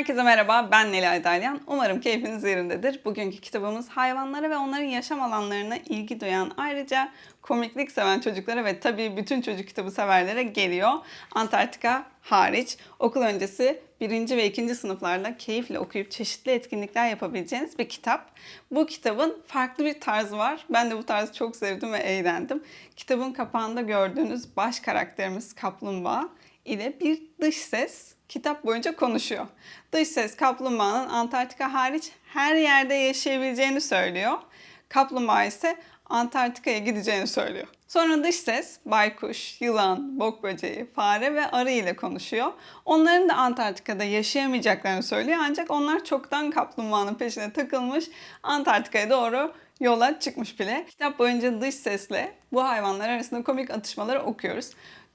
Herkese merhaba, ben Nilay Dalyan. Umarım keyfiniz yerindedir. Bugünkü kitabımız hayvanlara ve onların yaşam alanlarına ilgi duyan, ayrıca komiklik seven çocuklara ve tabii bütün çocuk kitabı severlere geliyor. Antarktika hariç okul öncesi birinci ve ikinci sınıflarda keyifle okuyup çeşitli etkinlikler yapabileceğiniz bir kitap. Bu kitabın farklı bir tarzı var. Ben de bu tarzı çok sevdim ve eğlendim. Kitabın kapağında gördüğünüz baş karakterimiz Kaplumbağa ile bir dış ses kitap boyunca konuşuyor. Dış ses kaplumbağanın Antarktika hariç her yerde yaşayabileceğini söylüyor. Kaplumbağa ise Antarktika'ya gideceğini söylüyor. Sonra dış ses baykuş, yılan, bok böceği, fare ve arı ile konuşuyor. Onların da Antarktika'da yaşayamayacaklarını söylüyor ancak onlar çoktan kaplumbağanın peşine takılmış Antarktika'ya doğru yola çıkmış bile. Kitap boyunca dış sesle bu hayvanlar arasında komik atışmaları okuyoruz.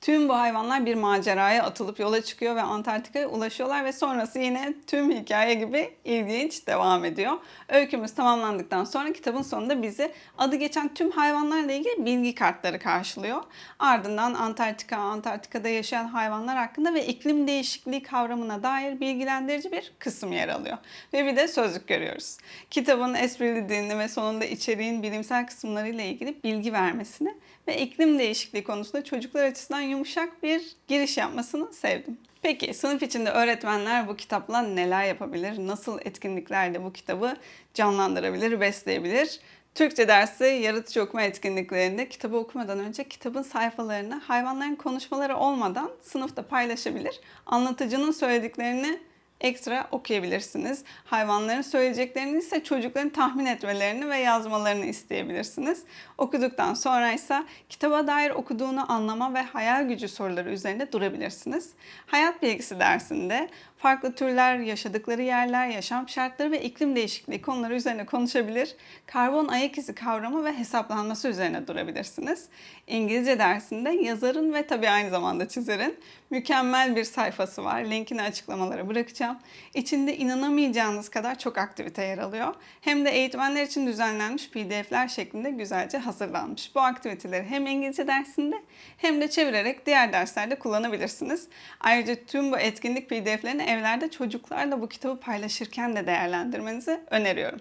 Tüm bu hayvanlar bir maceraya atılıp yola çıkıyor ve Antarktika'ya ulaşıyorlar ve sonrası yine tüm hikaye gibi ilginç devam ediyor. Öykümüz tamamlandıktan sonra kitabın sonunda bizi adı geçen tüm hayvanlarla ilgili bilgi kartları karşılıyor. Ardından Antarktika, Antarktika'da yaşayan hayvanlar hakkında ve iklim değişikliği kavramına dair bilgilendirici bir kısım yer alıyor. Ve bir de sözlük görüyoruz. Kitabın esprili dilini ve sonunda içeriğin bilimsel kısımlarıyla ilgili bilgi vermesini ve iklim değişikliği konusunda çocuklar açısından yumuşak bir giriş yapmasını sevdim. Peki sınıf içinde öğretmenler bu kitapla neler yapabilir? Nasıl etkinliklerle bu kitabı canlandırabilir, besleyebilir? Türkçe dersi yaratıcı okuma etkinliklerinde kitabı okumadan önce kitabın sayfalarını hayvanların konuşmaları olmadan sınıfta paylaşabilir. Anlatıcının söylediklerini ekstra okuyabilirsiniz. Hayvanların söyleyeceklerini ise çocukların tahmin etmelerini ve yazmalarını isteyebilirsiniz. Okuduktan sonra ise kitaba dair okuduğunu anlama ve hayal gücü soruları üzerinde durabilirsiniz. Hayat bilgisi dersinde farklı türler, yaşadıkları yerler, yaşam şartları ve iklim değişikliği konuları üzerine konuşabilir. Karbon ayak izi kavramı ve hesaplanması üzerine durabilirsiniz. İngilizce dersinde yazarın ve tabii aynı zamanda çizerin mükemmel bir sayfası var. Linkini açıklamalara bırakacağım. İçinde inanamayacağınız kadar çok aktivite yer alıyor. Hem de eğitmenler için düzenlenmiş PDF'ler şeklinde güzelce hazırlanmış. Bu aktiviteleri hem İngilizce dersinde hem de çevirerek diğer derslerde kullanabilirsiniz. Ayrıca tüm bu etkinlik PDF'lerini evlerde çocuklarla bu kitabı paylaşırken de değerlendirmenizi öneriyorum.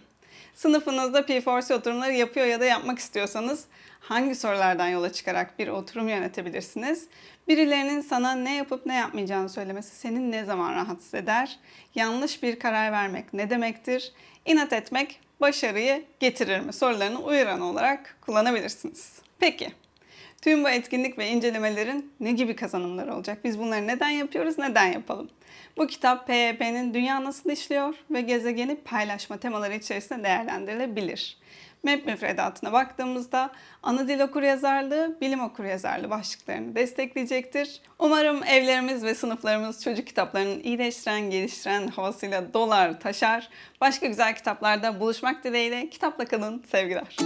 Sınıfınızda P4C oturumları yapıyor ya da yapmak istiyorsanız hangi sorulardan yola çıkarak bir oturum yönetebilirsiniz? Birilerinin sana ne yapıp ne yapmayacağını söylemesi seni ne zaman rahatsız eder? Yanlış bir karar vermek ne demektir? İnat etmek başarıyı getirir mi? Sorularını uyaran olarak kullanabilirsiniz. Peki, Tüm bu etkinlik ve incelemelerin ne gibi kazanımları olacak? Biz bunları neden yapıyoruz, neden yapalım? Bu kitap PYP'nin dünya nasıl işliyor ve gezegeni paylaşma temaları içerisinde değerlendirilebilir. MEP müfredatına baktığımızda ana dil okuryazarlığı, bilim okuryazarlığı başlıklarını destekleyecektir. Umarım evlerimiz ve sınıflarımız çocuk kitaplarının iyileştiren, geliştiren havasıyla dolar, taşar. Başka güzel kitaplarda buluşmak dileğiyle kitapla kalın sevgiler.